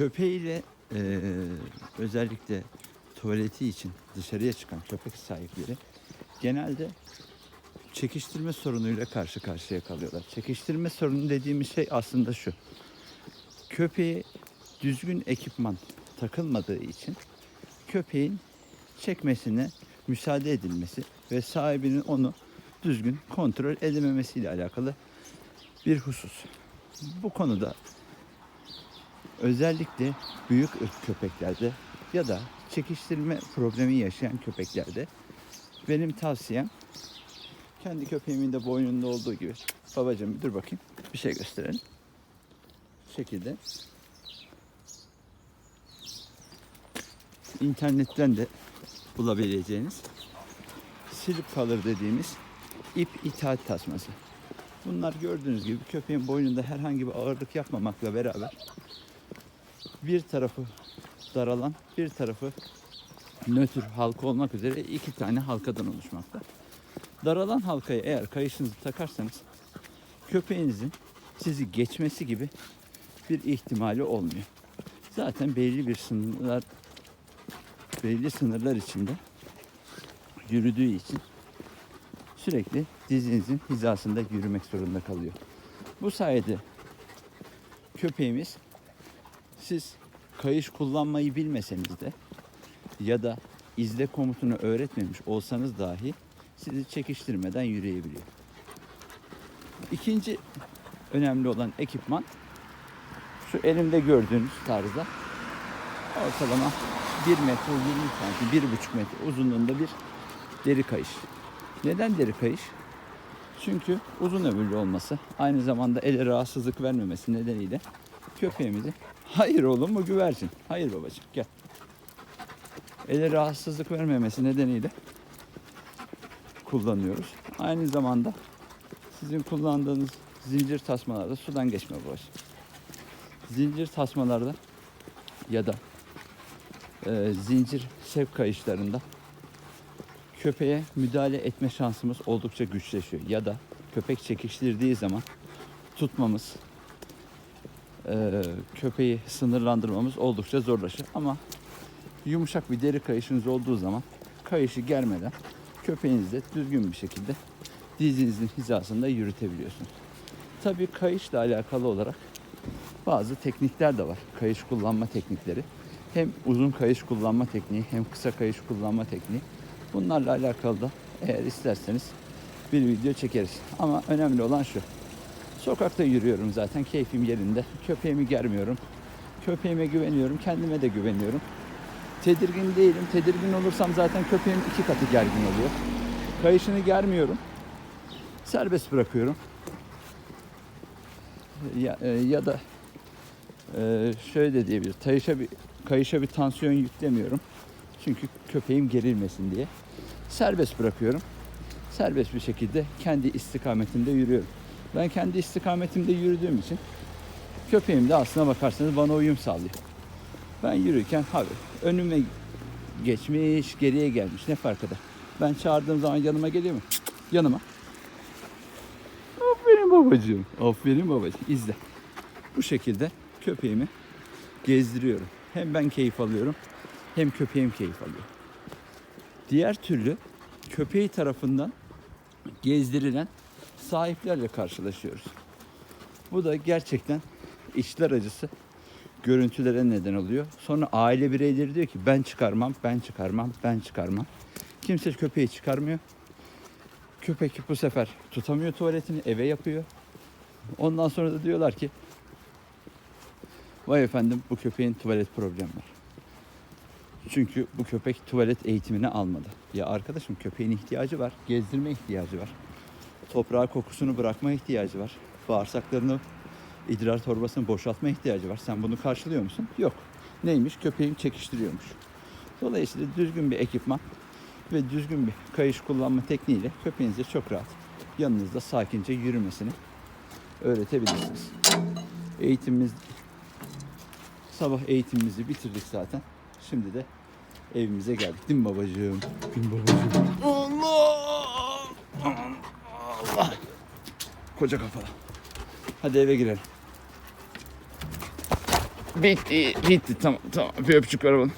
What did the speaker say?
Köpeğiyle eee, özellikle tuvaleti için dışarıya çıkan köpek sahipleri genelde çekiştirme sorunuyla karşı karşıya kalıyorlar. Çekiştirme sorunu dediğimiz şey aslında şu. Köpeğe düzgün ekipman takılmadığı için köpeğin çekmesine müsaade edilmesi ve sahibinin onu düzgün kontrol edememesiyle alakalı bir husus. Bu konuda özellikle büyük ırk köpeklerde ya da çekiştirme problemi yaşayan köpeklerde benim tavsiyem kendi köpeğimin de boynunda olduğu gibi babacığım dur bakayım bir şey gösterelim. Şekilde internetten de bulabileceğiniz silip kalır dediğimiz ip itaat tasması. Bunlar gördüğünüz gibi köpeğin boynunda herhangi bir ağırlık yapmamakla beraber bir tarafı daralan, bir tarafı nötr halka olmak üzere iki tane halkadan oluşmakta. Daralan halkaya eğer kayışınızı takarsanız köpeğinizin sizi geçmesi gibi bir ihtimali olmuyor. Zaten belli bir sınırlar belli sınırlar içinde yürüdüğü için sürekli dizinizin hizasında yürümek zorunda kalıyor. Bu sayede köpeğimiz siz kayış kullanmayı bilmeseniz de ya da izle komutunu öğretmemiş olsanız dahi sizi çekiştirmeden yürüyebiliyor. İkinci önemli olan ekipman şu elimde gördüğünüz tarzda ortalama 1 metre 20 santim, 1,5 metre uzunluğunda bir deri kayış. Neden deri kayış? Çünkü uzun ömürlü olması, aynı zamanda ele rahatsızlık vermemesi nedeniyle köpeğimizi hayır oğlum bu güvercin. Hayır babacığım gel. Ele rahatsızlık vermemesi nedeniyle kullanıyoruz. Aynı zamanda sizin kullandığınız zincir tasmalarda sudan geçme babacığım. Zincir tasmalarda ya da e, zincir sevk kayışlarında köpeğe müdahale etme şansımız oldukça güçleşiyor. Ya da köpek çekiştirdiği zaman tutmamız, e, köpeği sınırlandırmamız oldukça zorlaşır. Ama yumuşak bir deri kayışınız olduğu zaman kayışı germeden köpeğinizle düzgün bir şekilde dizinizin hizasında yürütebiliyorsunuz. Tabii kayışla alakalı olarak bazı teknikler de var. Kayış kullanma teknikleri. Hem uzun kayış kullanma tekniği hem kısa kayış kullanma tekniği. Bunlarla alakalı da eğer isterseniz bir video çekeriz. Ama önemli olan şu. Sokakta yürüyorum zaten keyfim yerinde. Köpeğimi germiyorum. Köpeğime güveniyorum. Kendime de güveniyorum. Tedirgin değilim. Tedirgin olursam zaten köpeğim iki katı gergin oluyor. Kayışını germiyorum. Serbest bırakıyorum. Ya, e, ya da e, şöyle de diyebilir. Kayışa bir, kayışa bir tansiyon yüklemiyorum. Çünkü köpeğim gerilmesin diye. Serbest bırakıyorum. Serbest bir şekilde kendi istikametimde yürüyorum. Ben kendi istikametimde yürüdüğüm için köpeğim de aslına bakarsanız bana uyum sağlıyor. Ben yürürken abi önüme geçmiş, geriye gelmiş ne fark eder? Ben çağırdığım zaman yanıma geliyor mu? Yanıma. Aferin babacığım. Aferin babacığım. İzle. Bu şekilde köpeğimi gezdiriyorum. Hem ben keyif alıyorum hem köpeğim keyif alıyor. Diğer türlü köpeği tarafından gezdirilen sahiplerle karşılaşıyoruz. Bu da gerçekten içler acısı görüntülere neden oluyor. Sonra aile bireyleri diyor ki ben çıkarmam, ben çıkarmam, ben çıkarmam. Kimse köpeği çıkarmıyor. Köpek bu sefer tutamıyor tuvaletini, eve yapıyor. Ondan sonra da diyorlar ki vay efendim bu köpeğin tuvalet problemi var. Çünkü bu köpek tuvalet eğitimini almadı. Ya arkadaşım köpeğin ihtiyacı var, gezdirme ihtiyacı var. Toprağa kokusunu bırakma ihtiyacı var. Bağırsaklarını, idrar torbasını boşaltma ihtiyacı var. Sen bunu karşılıyor musun? Yok. Neymiş? Köpeğin çekiştiriyormuş. Dolayısıyla düzgün bir ekipman ve düzgün bir kayış kullanma tekniğiyle köpeğinize çok rahat yanınızda sakince yürümesini öğretebilirsiniz. Eğitimimiz sabah eğitimimizi bitirdik zaten. Şimdi de evimize geldik. Değil mi babacığım? Değil mi babacığım? Allah! Koca kafalı. Hadi eve girelim. Bitti, bitti. Tamam, tamam. Bir öpücük ver bana.